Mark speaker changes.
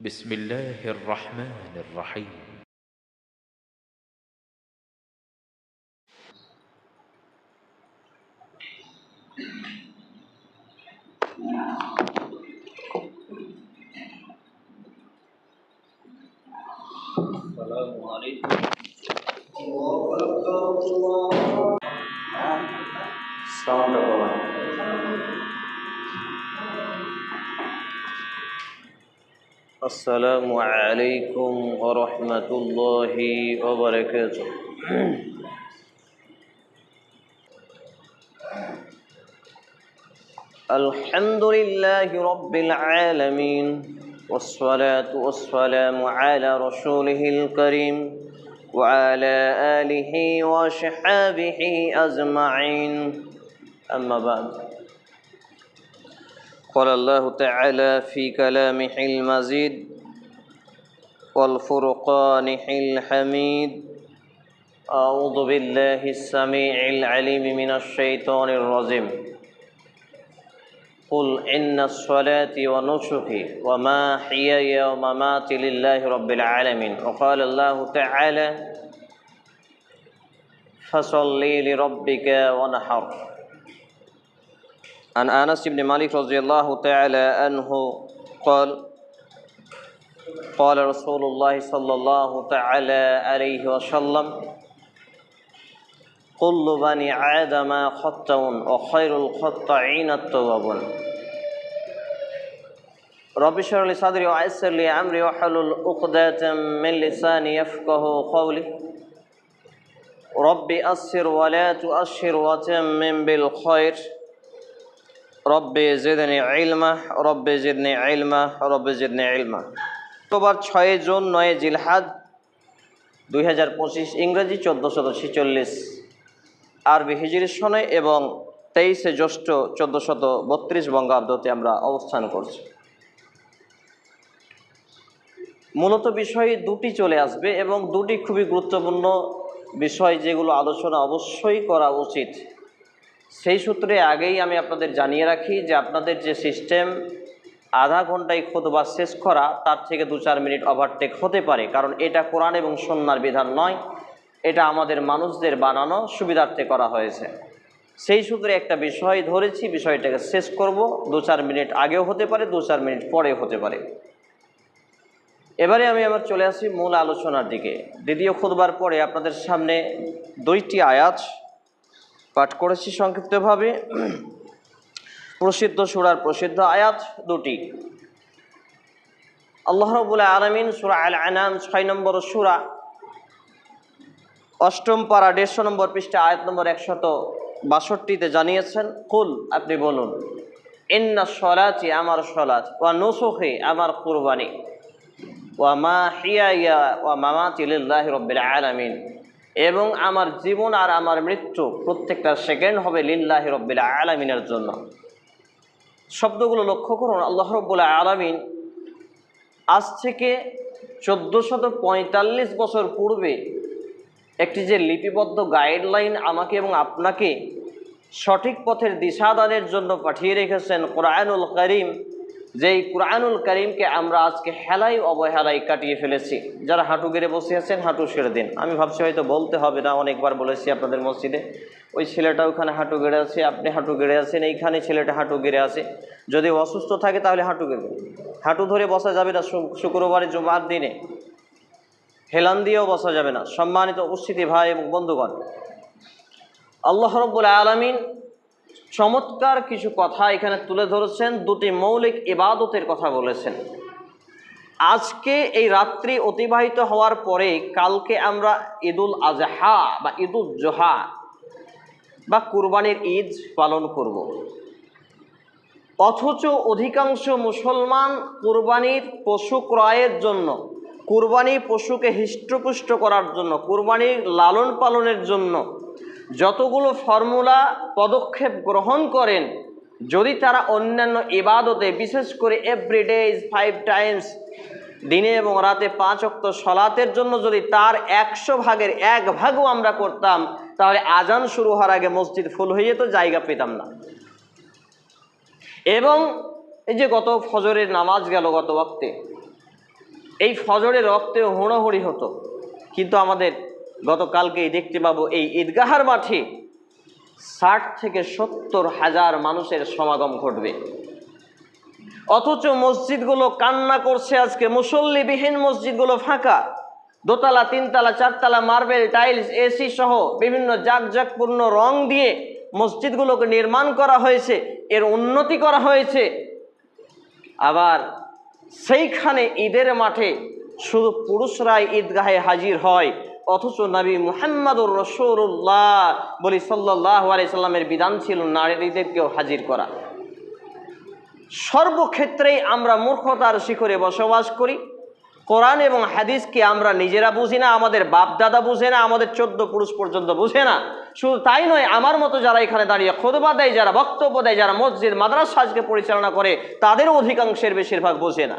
Speaker 1: بسم الله الرحمن الرحيم.
Speaker 2: السلام عليكم الله أكبر الله السلام عليكم ورحمة الله وبركاته. الحمد لله رب العالمين والصلاة والسلام على رسوله الكريم وعلى آله وصحابه أجمعين. أما بعد قال الله تعالى في كلامه المزيد والفرقانه الحميد أعوذ بالله السميع العليم من الشيطان الرجيم. قل إن الصلاة ونسكي ومحياي ومماتي لله رب العالمين. وقال الله تعالى فصل لربك ونحر. عن أنس بن مالك رضي الله تعالى عنه قال قال رسول الله صلى الله تعالى عليه وسلم كل بني آدم خطأ وخير الخطائين التوابون رب اشرح لي صدري ويسر لي أمري واحلل عقدة من لساني يفقه قولي. ربي أسر ولا تؤشر وتمم بالخير. রব্বে জেদনে আইলমা রব্বে জেদনে আইলমা রব্বে জেদনে আইলমা অক্টোবর ছয় জুন নয় জিলহাদ দুই হাজার পঁচিশ, ইংরেজি চোদ্দোশত ছেচল্লিশ। আরবি হিজির সনে এবং তেইশে জ্যৈষ্ঠ চোদ্দোশত বত্রিশ বঙ্গাব্দতে আমরা অবস্থান করছি। মূলত বিষয় দুটি চলে আসবে এবং দুটি খুবই গুরুত্বপূর্ণ বিষয় যেগুলো আলোচনা অবশ্যই করা উচিত। সেই সূত্রে আগেই আমি আপনাদের জানিয়ে রাখি যে আপনাদের যে সিস্টেম আধা ঘন্টায় খোদবা শেষ করা, তার থেকে দু চার মিনিট ওভারটেক হতে পারে। কারণ এটা কোরআন এবং সন্ন্যার বিধান নয়, এটা আমাদের মানুষদের বানানো, সুবিধার্থে করা হয়েছে। সেই সূত্রে একটা বিষয় ধরেছি, বিষয়টাকে শেষ করব। দু চার মিনিট আগেও হতে পারে, দু চার মিনিট পরেও হতে পারে। এবারে আমি আমার চলে আসি মূল আলোচনার দিকে। দ্বিতীয় খুদবার পরে আপনাদের সামনে দুইটি আয়াত পাঠ করেছি সংক্ষিপ্তভাবে। প্রসিদ্ধ সুরার প্রসিদ্ধ আয়াত দুটি। আল্লাহ রবুল্লা আলমিন সুরা আল আনাম ছয় নম্বর সুরা, অষ্টম পারা দেড়শো নম্বর পৃষ্ঠা আয়াত নম্বর একশত বাষট্টিতে জানিয়েছেন, কুল আপনি বলুন, ইন্না সলাচি আমার সলাচ ওয়া নুসুখি আমার কুরবানি, ওয়া মা হিয়া ইয়া, ওয়া মামাতি লিল্লাহি রব্বিল আলামিন। এবং আমার জীবন আর আমার মৃত্যু প্রত্যেকটা সেকেন্ড হবে লিল্লাহি রব্বিল আলামিনের জন্য। শব্দগুলো লক্ষ্য করুন, আল্লাহ রব্বুল আলামিন আজ থেকে চোদ্দোশত পঁয়তাল্লিশ বছর পূর্বে একটি যে লিপিবদ্ধ গাইডলাইন আমাকে এবং আপনাকে সঠিক পথের দিশাদানের জন্য পাঠিয়ে রেখেছেন কোরআনুল করিম যেই কোরআনুল করিমকে আমরা আজকে হেলাই অবহেলাই কাটিয়ে ফেলেছি, যারা হাঁটু গেড়ে বসে আছেন হাঁটু সেরে দিন। আমি ভাবছি হয়তো বলতে হবে না, অনেকবার বলেছি আপনাদের মসজিদে, ওই ছেলেটা ওখানে হাঁটু গেড়ে আছে, আপনি হাঁটু গেড়ে আছেন, এইখানে ছেলেটা হাঁটু গেড়ে আছে। যদি অসুস্থ থাকে তাহলে হাঁটু গেড়ে হাঁটু ধরে বসা যাবে না শুক্রবারে জুমার দিনে। হেলান দিয়েও বসা যাবে না। সম্মানিত উপস্থিতি ভাই এবং বন্ধুগণ। আল্লাহ রব্বুল আলমিন চমৎকার কিছু কথা এখানে তুলে ধরেছেন, দুটি মৌলিক ইবাদতের কথা বলেছেন আজকে এই রাত্রি অতিবাহিত হওয়ার পরে কালকে আমরা ঈদুল আজহা বা ঈদুল জোহা বা কুরবানির ঈদ পালন করব। অথচ অধিকাংশ মুসলমান কুরবানির পশু ক্রয়ের জন্য, কুরবানি পশুকে হৃষ্টপুষ্ট করার জন্য কুরবানির লালন পালনের জন্য যতগুলো ফর্মুলা পদক্ষেপ গ্রহণ করেন, যদি তারা অন্যান্য ইবাদতে, বিশেষ করে এভরিডে ইজ ফাইভ টাইমস দিনে এবং রাতে পাঁচ অক্ত সলাতের জন্য যদি তার একশো ভাগের এক ভাগও আমরা করতাম, তাহলে আজান শুরু হওয়ার আগে মসজিদ ফুল হয়ে যেত জায়গা পেতাম না। এবং এই যে গত ফজরের নামাজ গেল গত ওয়াক্তে, এই ফজরের রক্তে হোড়াহুড়ি হতো। কিন্তু আমাদের গতকালকেই দেখতে পাবো এই ঈদগাহার মাঠে ষাট থেকে সত্তর হাজার মানুষের সমাগম ঘটবে। অথচ মসজিদগুলো কান্না করছে আজকে, মুসল্লিবিহীন মসজিদগুলো ফাঁকা। দোতলা, তিনতলা, চারতলা, মার্বেল, টাইলস, এসি সহ বিভিন্ন জাকজাকপূর্ণ রং দিয়ে মসজিদগুলোকে নির্মাণ করা হয়েছে, এর উন্নতি করা হয়েছে। আবার সেইখানে ঈদের মাঠে শুধু পুরুষরাই ঈদগাহে হাজির হয় অথচ নবী মুহাম্মদুর রসুল্লাহ বলি সাল্লাহ আলাইসাল্লামের বিধান ছিল নারীদেরকেও হাজির করা। সর্বক্ষেত্রেই আমরা মূর্খতার শিখরে বসবাস করি। কোরআন এবং হাদিসকে আমরা নিজেরা বুঝি না, আমাদের বাপ দাদা বুঝে না, আমাদের চোদ্দ পুরুষ পর্যন্ত বুঝে না। শুধু তাই নয়, আমার মতো যারা এখানে দাঁড়িয়ে খোদবা দেয়, যারা বক্তব্য দেয়, যারা মসজিদ, মাদ্রাসা আজকে পরিচালনা করে তাদেরও অধিকাংশের বেশিরভাগ বোঝে না।